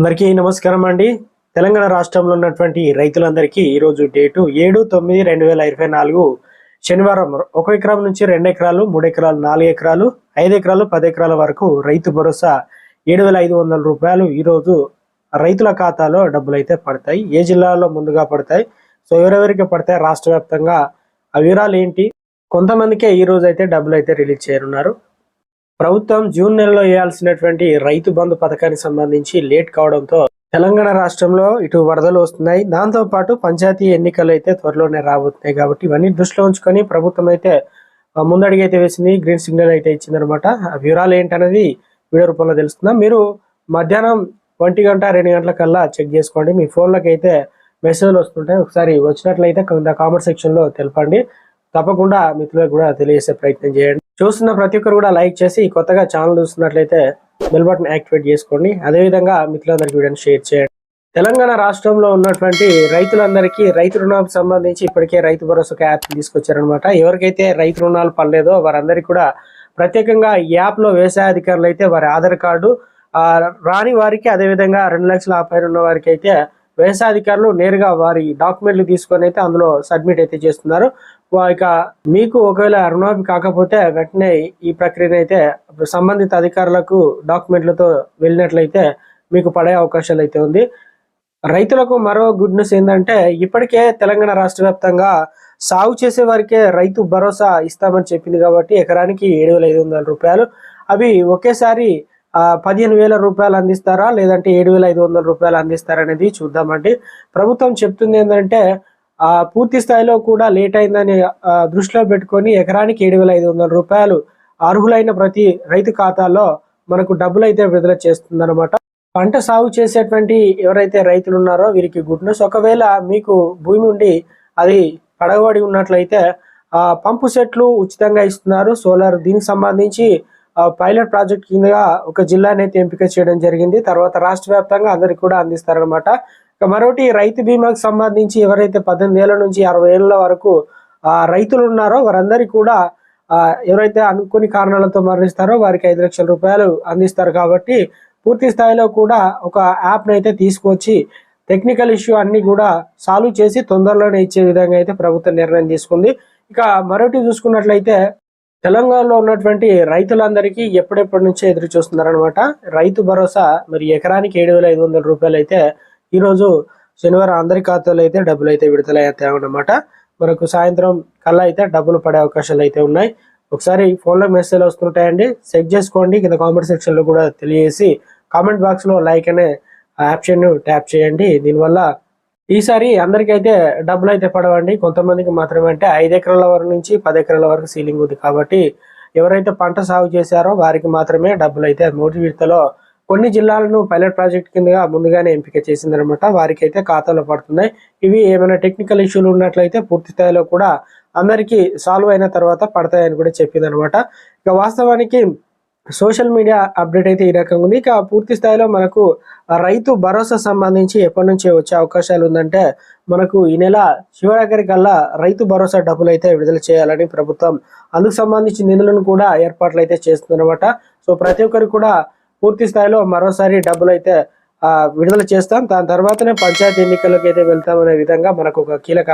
అందరికీ నమస్కారం అండి. తెలంగాణ రాష్ట్రంలో ఉన్నటువంటి రైతులందరికీ ఈరోజు డేటు ఏడు తొమ్మిది రెండు వేల ఇరవై నాలుగు శనివారం. ఒక ఎకరం నుంచి రెండు ఎకరాలు మూడు ఎకరాలు నాలుగు ఎకరాలు ఐదు ఎకరాలు పది ఎకరాల వరకు రైతు భరోసా ఏడు వేల ఐదు వందల రూపాయలు ఈరోజు రైతుల ఖాతాలో డబ్బులు అయితే పడతాయి. ఏ జిల్లాలో ముందుగా పడతాయి? సో ఎవరెవరికి పడతాయి? రాష్ట్ర వ్యాప్తంగా ఆ వివరాలు ఏంటి? కొంతమందికే ఈ రోజు అయితే డబ్బులు అయితే రిలీజ్ చేయనున్నారు. ప్రభుత్వం జూన్ నెలలో వేయాల్సినటువంటి రైతు బంధు పథకానికి సంబంధించి లేట్ కావడంతో తెలంగాణ రాష్ట్రంలో ఇటు వరదలు వస్తున్నాయి. దాంతో పాటు పంచాయతీ ఎన్నికలు అయితే త్వరలోనే రాబోతున్నాయి కాబట్టి ఇవన్నీ దృష్టిలో ఉంచుకొని ప్రభుత్వం అయితే ఆ, అయితే వేసింది. గ్రీన్ సిగ్నల్ అయితే ఇచ్చిందనమాట ఆ వివరాలు ఏంటనేది వీడియో రూపంలో తెలుస్తుందా. మీరు మధ్యాహ్నం ఒంటి గంట రెండు గంటల కల్లా చెక్ చేసుకోండి. మీ ఫోన్లకు అయితే మెసేజ్లు వస్తుంటాయి. ఒకసారి వచ్చినట్లయితే కింద కామెంట్ సెక్షన్లో తెలపండి. తప్పకుండా మిత్రులకు కూడా తెలియజేసే ప్రయత్నం చేయండి. చూస్తున్న ప్రతి ఒక్కరు కూడా లైక్ చేసి కొత్తగా ఛానల్ చూస్తున్నట్లయితే బెల్ బటన్ యాక్టివేట్ చేసుకోండి. అదేవిధంగా మిత్రులందరికీ వీడియోని షేర్ చేయండి. తెలంగాణ రాష్ట్రంలో ఉన్నటువంటి రైతులందరికీ రైతు రుణాలకు సంబంధించి ఇప్పటికే రైతు భరోసా యాప్ తీసుకొచ్చారనమాట ఎవరికైతే రైతు రుణాలు పడలేదో వారందరికీ కూడా ప్రత్యేకంగా ఈ యాప్లో వ్యవసాయ అధికారులు అయితే వారి ఆధార్ కార్డు రాని వారికి అదేవిధంగా రెండు లక్షల ఆపై ఉన్న వారికి అయితే వ్యవసాయ అధికారులు నేరుగా వారి డాక్యుమెంట్లు తీసుకొని అయితే అందులో సబ్మిట్ అయితే చేస్తున్నారు. ఇక మీకు ఒకవేళ రుణమాఫీ కాకపోతే వెంటనే ఈ ప్రక్రియను అయితే సంబంధిత అధికారులకు డాక్యుమెంట్లతో వెళ్ళినట్లయితే మీకు పడే అవకాశాలు అయితే ఉంది. రైతులకు మరో గుడ్ న్యూస్ ఏంటంటే ఇప్పటికే తెలంగాణ రాష్ట్ర వ్యాప్తంగా సాగు చేసే వారికే రైతు భరోసా ఇస్తామని చెప్పింది కాబట్టి ఎకరానికి ఏడు వేల ఐదు వందల రూపాయలు. అవి ఒకేసారి పదిహేను వేల రూపాయలు అందిస్తారా? లేదంటే ఏడు వేల ఐదు వందల రూపాయలు అందిస్తారా అనేది చూద్దామండి. ప్రభుత్వం చెప్తుంది ఏంటంటే పూర్తి స్థాయిలో కూడా లేట్ అయిందని దృష్టిలో పెట్టుకొని ఎకరానికి ఏడు వేల ఐదు వందల రూపాయలు అర్హులైన ప్రతి రైతు ఖాతాలో మనకు డబ్బులు అయితే విడుదల చేస్తుందన్నమాట. పంట సాగు చేసేటువంటి ఎవరైతే రైతులు ఉన్నారో వీరికి గుడ్ న్యూస్. ఒకవేళ మీకు భూమి ఉండి అది పడగబడి ఉన్నట్లయితే పంపు సెట్లు ఉచితంగా ఇస్తున్నారు. సోలార్ దీనికి సంబంధించి పైలట్ ప్రాజెక్ట్ కిందగా ఒక జిల్లాని అయితే ఎంపిక చేయడం జరిగింది. తర్వాత రాష్ట్ర వ్యాప్తంగా అందరికి కూడా అందిస్తారనమాట ఇక మరొకటి రైతు బీమాకు సంబంధించి ఎవరైతే పద్దెనిమిది ఏళ్ళ నుంచి అరవై ఏళ్ళ వరకు రైతులు ఉన్నారో వారందరికీ కూడా ఎవరైతే అనుకుని కారణాలతో మరణిస్తారో వారికి ఐదు లక్షల రూపాయలు అందిస్తారు కాబట్టి పూర్తి స్థాయిలో కూడా ఒక యాప్ను అయితే తీసుకొచ్చి టెక్నికల్ ఇష్యూ అన్ని కూడా సాల్వ్ చేసి తొందరలోనే ఇచ్చే విధంగా అయితే ప్రభుత్వం నిర్ణయం తీసుకుంది. ఇక మరొకటి చూసుకున్నట్లయితే తెలంగాణలో ఉన్నటువంటి రైతులందరికీ ఎప్పుడెప్పటి నుంచే ఎదురు చూస్తున్నారనమాట రైతు భరోసా మరి ఎకరానికి ఏడు వేల ఐదు వందల రూపాయలు అయితే ఈరోజు శనివారం అందరి ఖాతాలో అయితే డబ్బులు అయితే విడుదలయ్యాయి మనకు సాయంత్రం కల్లా అయితే డబ్బులు పడే అవకాశాలు అయితే ఉన్నాయి. ఒకసారి ఫోన్లో మెసేజ్ వస్తుంటాయండి. చెక్ చేసుకోండి. కింద కామెంట్ సెక్షన్లో కూడా తెలియజేసి కామెంట్ బాక్స్లో లైక్ అనే ఆప్షన్ ట్యాప్ చేయండి. దీనివల్ల ఈసారి అందరికైతే డబ్బులు అయితే పడవండి. కొంతమందికి మాత్రమే అంటే ఐదు ఎకరాల వరకు నుంచి పది ఎకరాల వరకు సీలింగ్ ఉంది కాబట్టి ఎవరైతే పంట సాగు చేశారో వారికి మాత్రమే డబ్బులు అయితే మూడు విడతలో కొన్ని జిల్లాలను పైలట్ ప్రాజెక్ట్ కిందగా ముందుగానే ఎంపిక చేసిందనమాట. వారికి అయితే ఖాతాలో పడుతున్నాయి. ఇవి ఏమైనా టెక్నికల్ ఇష్యూలు ఉన్నట్లయితే పూర్తి స్థాయిలో కూడా అందరికీ సాల్వ్ అయిన తర్వాత పడతాయని కూడా చెప్పిందనమాట. ఇక వాస్తవానికి సోషల్ మీడియా అప్డేట్ అయితే ఈ రకంగా ఉంది. ఇక పూర్తి స్థాయిలో మనకు రైతు భరోసా సంబంధించి ఎప్పటి నుంచి వచ్చే అవకాశాలు ఉందంటే మనకు ఈ నెల చివరి రైతు భరోసా డబ్బులు అయితే విడుదల చేయాలని ప్రభుత్వం అందుకు సంబంధించి నిధులను కూడా ఏర్పాట్లు అయితే చేస్తుందన్నమాట. సో ప్రతి ఒక్కరికి కూడా పూర్తి స్థాయిలో మరోసారి డబ్బులు అయితే విడుదల చేస్తాం. దాని తర్వాతనే పంచాయతీ ఎన్నికలకు అయితే వెళ్తామనే విధంగా మనకు ఒక కీలక